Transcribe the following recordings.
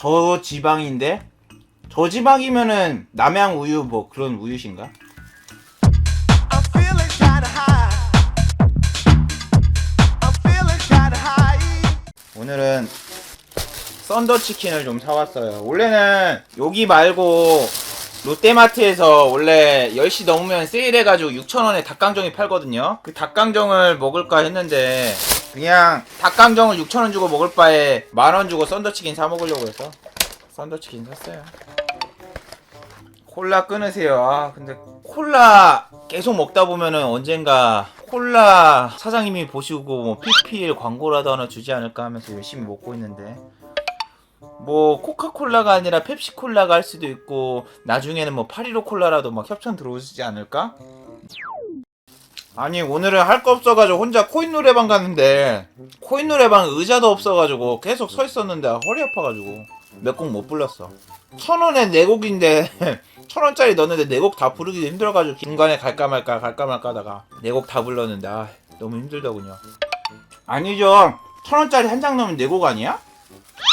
저지방인데 저지방이면은 남양 우유 뭐 그런 우유신가? 오늘은 썬더 치킨을 좀 사왔어요. 원래는 여기 말고 롯데마트에서 원래 10시 넘으면 세일해가지고 6,000원에 닭강정이 팔거든요. 그 닭강정을 먹을까 했는데 그냥 닭강정을 6,000원 주고 먹을 바에 만원 주고 썬더 치킨 사 먹으려고 해서 썬더 치킨 샀어요. 콜라 끊으세요. 아, 근데 콜라 계속 먹다 보면은 언젠가 콜라 사장님이 보시고 뭐 PPL 광고라도 하나 주지 않을까 하면서 열심히 먹고 있는데 뭐 코카콜라가 아니라 펩시콜라가 할 수도 있고 나중에는 뭐 파리로 콜라라도 막 협찬 들어오지 않을까? 아니 오늘은 할 거 없어가지고 혼자 코인 노래방 갔는데 코인 노래방 의자도 없어가지고 계속 서 있었는데 허리 아파가지고 몇 곡 못 불렀어. 천 원에 네 곡인데 천 원짜리 넣었는데 네 곡 다 부르기도 힘들어가지고 중간에 갈까 말까 갈까 말까 하다가 네 곡 다 불렀는데 아 너무 힘들더군요. 아니죠. 천 원짜리 한 장 넣으면 네 곡 아니야?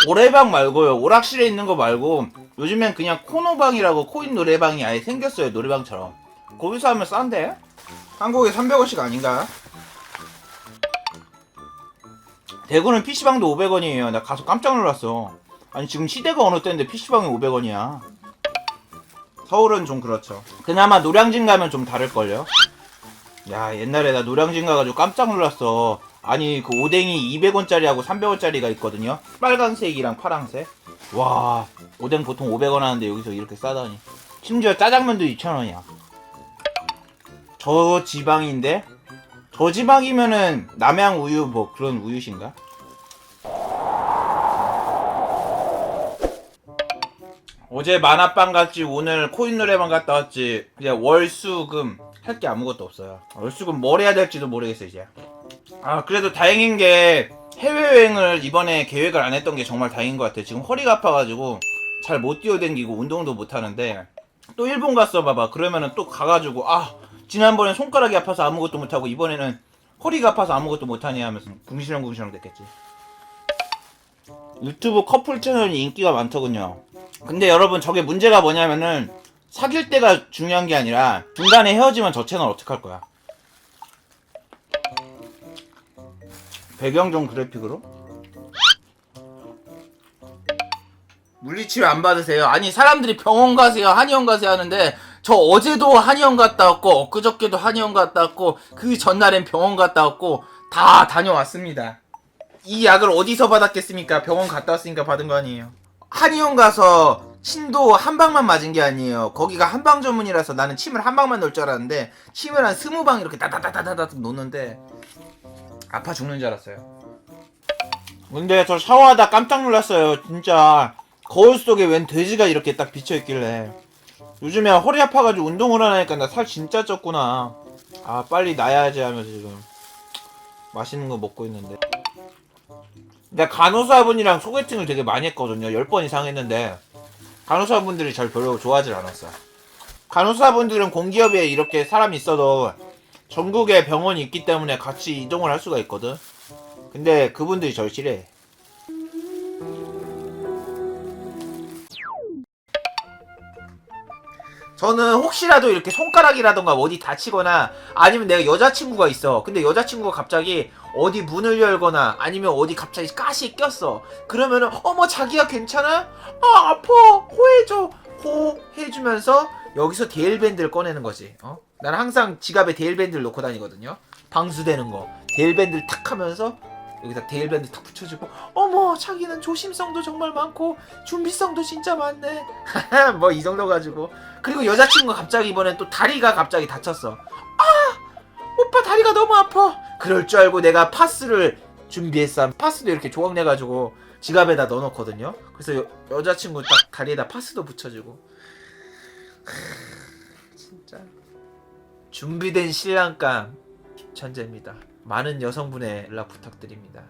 노래방 말고요. 오락실에 있는 거 말고 요즘엔 그냥 코노방이라고 코인 노래방이 아예 생겼어요. 노래방처럼. 거기서 하면 싼데? 한국에 300원씩 아닌가? 대구는 PC방도 500원이에요. 나 가서 깜짝 놀랐어. 아니 지금 시대가 어느 때인데 PC방이 500원이야. 서울은 좀 그렇죠. 그나마 노량진 가면 좀 다를걸요. 야 옛날에 나 노량진 가가지고 깜짝 놀랐어. 아니 그 오뎅이 200원짜리하고 300원짜리가 있거든요. 빨간색이랑 파랑색. 와 오뎅 보통 500원 하는데 여기서 이렇게 싸다니. 심지어 짜장면도 2,000원이야 저지방인데? 저지방이면은 남양 우유 뭐 그런 우유신가? 어제 만화방 갔지 오늘 코인 노래방 갔다 왔지. 그냥 월수금 할 게 아무것도 없어요. 월수금 뭘 해야 될지도 모르겠어 이제. 아 그래도 다행인 게 해외여행을 이번에 계획을 안 했던 게 정말 다행인 것 같아요. 지금 허리가 아파가지고 잘 못 뛰어댕기고 운동도 못 하는데 또 일본 갔어 봐봐. 그러면은 또 가가지고 아 지난번에 손가락이 아파서 아무것도 못하고 이번에는 허리가 아파서 아무것도 못하니 하면서 궁시렁궁시렁 됐겠지 유튜브 커플 채널이 인기가 많더군요 근데 여러분 저게 문제가 뭐냐면은 사귈 때가 중요한 게 아니라 중간에 헤어지면 저 채널 어떡할 거야 배경종 그래픽으로? 물리치료 안 받으세요? 아니 사람들이 병원 가세요 한의원 가세요 하는데 저 어제도 한의원 갔다 왔고 엊그저께도 한의원 갔다 왔고 그 전날엔 병원 갔다 왔고 다 다녀왔습니다 이 약을 어디서 받았겠습니까? 병원 갔다 왔으니까 받은 거 아니에요 한의원 가서 침도 한 방만 맞은 게 아니에요 거기가 한방 전문이라서 나는 침을 한 방만 넣을 줄 알았는데 침을 한 스무 방 이렇게 따다다다다다 놓는데 아파 죽는 줄 알았어요. 근데 저 샤워하다 깜짝 놀랐어요. 진짜 거울 속에 웬 돼지가 이렇게 딱 비쳐 있길래 요즘에 허리 아파가지고 운동을 안 하니까 나 살 진짜 쪘구나. 아 빨리 나야지 하면서 지금 맛있는 거 먹고 있는데. 내가 간호사분이랑 소개팅을 되게 많이 했거든요. 10번 이상 했는데 간호사분들이 잘 별로 좋아하질 않았어. 간호사분들은 공기업에 이렇게 사람이 있어도 전국에 병원이 있기 때문에 같이 이동을 할 수가 있거든. 근데 그분들이 절 싫어해. 저는 혹시라도 이렇게 손가락이라던가 어디 다치거나 아니면 내가 여자친구가 있어. 근데 여자친구가 갑자기 어디 문을 열거나 아니면 어디 갑자기 가시에 꼈어. 그러면은 어머 자기야 괜찮아? 아 아파 호해줘 호 해주면서 여기서 데일밴드를 꺼내는 거지. 어? 나는 항상 지갑에 데일밴드를 놓고 다니거든요. 방수되는 거. 데일밴드를 탁 하면서 여기다 데일밴드 탁 붙여주고 어머 자기는 조심성도 정말 많고 준비성도 진짜 많네. 뭐 이 정도 가지고 그리고 여자친구가 갑자기 이번엔 또 다리가 갑자기 다쳤어. 아 오빠 다리가 너무 아파. 그럴 줄 알고 내가 파스를 준비했어. 파스도 이렇게 조각 내가지고 지갑에다 넣어놓거든요. 그래서 여, 여자친구 딱 다리에다 파스도 붙여주고. 진짜 준비된 신랑감 천재입니다. 많은 여성분의 연락 부탁드립니다.